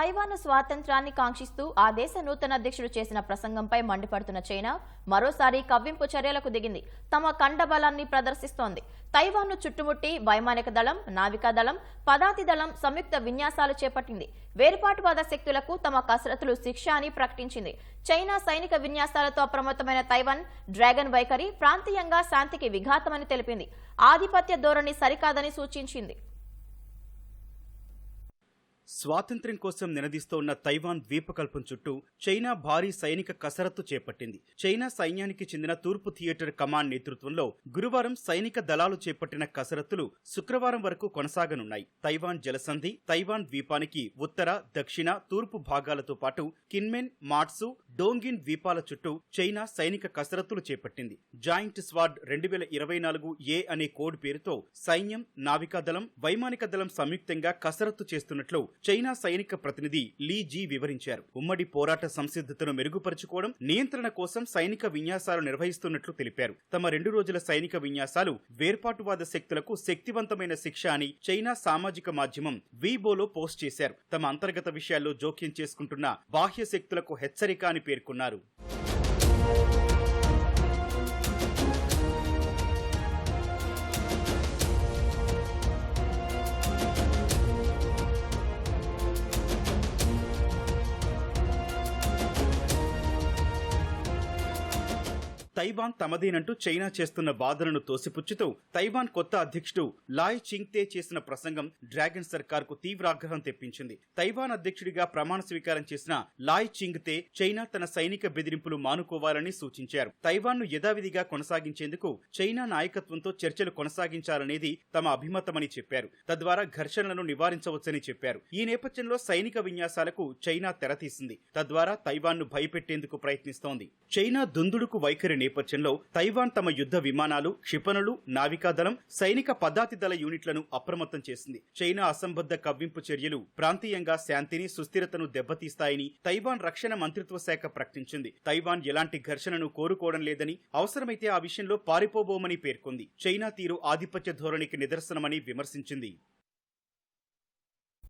Taiwan స్వాతంత్రాన్ని కాంక్షిస్తూ ఆ దేశ నూతన అధ్యక్షుడు చేసిన ప్రసంగంపై మండిపడుతున్న చైనా మరోసారి కవ్వింపు చర్యలకు దిగింది. తమ కండబలాన్ని ప్రదర్శిస్తోంది. తైవాన్ను చుట్టుముట్టి వైమానిక దళం నావికా దళం పదాతి దళం సంయుక్త విన్యాసాలు చేపట్టింది. వేరుపాటువాద శక్తులకు తమ కసరత్తులు శిక్ష అని ప్రకటించింది. చైనా సైనిక విన్యాసాలతో అప్రమత్తమైన తైవాన్ డ్రాగన్ వైఖరి ప్రాంతీయంగా శాంతికి విఘాతమని తెలిపింది. ఆధిపత్య ధోరణి సరికాదని సూచించింది. స్వాతంత్ర్యం కోసం నినదిస్తోన్న తైవాన్ ద్వీపకల్పం చుట్టూ చైనా భారీ సైనిక కసరత్తు చేపట్టింది. చైనా సైన్యానికి చెందిన తూర్పు థియేటర్ కమాండ్ నేతృత్వంలో గురువారం సైనిక దళాలు చేపట్టిన కసరత్తులు శుక్రవారం వరకు కొనసాగనున్నాయి. తైవాన్ జలసంధి తైవాన్ ద్వీపానికి ఉత్తర దక్షిణ తూర్పు భాగాలతో పాటు కిన్మెన్ మాట్సు డోంగిన్ ద్వీపాల చుట్టూ చైనా సైనిక కసరత్తులు చేపట్టింది. జాయింట్ స్వాడ్ రెండు వేల ఇరవై నాలుగు ఏ అనే కోడ్ పేరుతో సైన్యం నావికాదళం వైమానిక దళం సంయుక్తంగా కసరత్తు చేస్తున్నట్లు చైనా సైనిక ప్రతినిధి లీ జీ వివరించారు. ఉమ్మడి పోరాట సంసిద్ధతను మెరుగుపరుచుకోవడం నియంత్రణ కోసం సైనిక విన్యాసాలు నిర్వహిస్తున్నట్లు తెలిపారు. తమ రెండు రోజుల సైనిక విన్యాసాలు వేర్పాటువాద శక్తులకు శక్తివంతమైన శిక్ష అని చైనా సామాజిక మాధ్యమం వీబోలో పోస్ట్ చేశారు. తమ అంతర్గత విషయాల్లో జోక్యం చేసుకుంటున్న బాహ్య శక్తులకు హెచ్చరిక అని పేర్కొన్నారు. తైవాన్ తమదేనంటూ చైనా చేస్తున్న వాదనను తోసిపుచ్చుతూ తైవాన్ కొత్త అధ్యక్షుడు లాయ్ చింగ్తే చేసిన ప్రసంగం డ్రాగన్ సర్కార్కు తీవ్ర ఆగ్రహం తెప్పించింది. తైవాన్ అధ్యక్షుడిగా ప్రమాణ స్వీకారం చేసిన లాయ్ చింగ్తే చైనా తన సైనిక బెదిరింపులు మానుకోవాలని సూచించారు. తైవాన్ను యథావిధిగా కొనసాగించేందుకు చైనా నాయకత్వంతో చర్చలు కొనసాగించాలనేది తమ అభిమతమని చెప్పారు. తద్వారా ఘర్షణలను నివారించవచ్చని చెప్పారు. ఈ నేపథ్యంలో సైనిక విన్యాసాలకు చైనా తెరతీసింది తద్వారా తైవాన్ను భయపెట్టేందుకు ప్రయత్నిస్తోంది. చైనా దుందుడుకు వైఖరి నేపథ్యంలో తైవాన్ తమ యుద్ధ విమానాలు క్షిపణులు నావికాదళం సైనిక పదాతి దళ యూనిట్లను అప్రమత్తం చేసింది. చైనా అసంబద్ధ కవ్వింపు చర్యలు ప్రాంతీయంగా శాంతిని సుస్థిరతను దెబ్బతీస్తాయని తైవాన్ రక్షణ మంత్రిత్వ శాఖ ప్రకటించింది. తైవాన్ ఎలాంటి ఘర్షణను కోరుకోవడం లేదని అవసరమైతే ఆ విషయంలో పారిపోబోమని పేర్కొంది. చైనా తీరు ఆధిపత్య ధోరణికి నిదర్శనమని విమర్శించింది.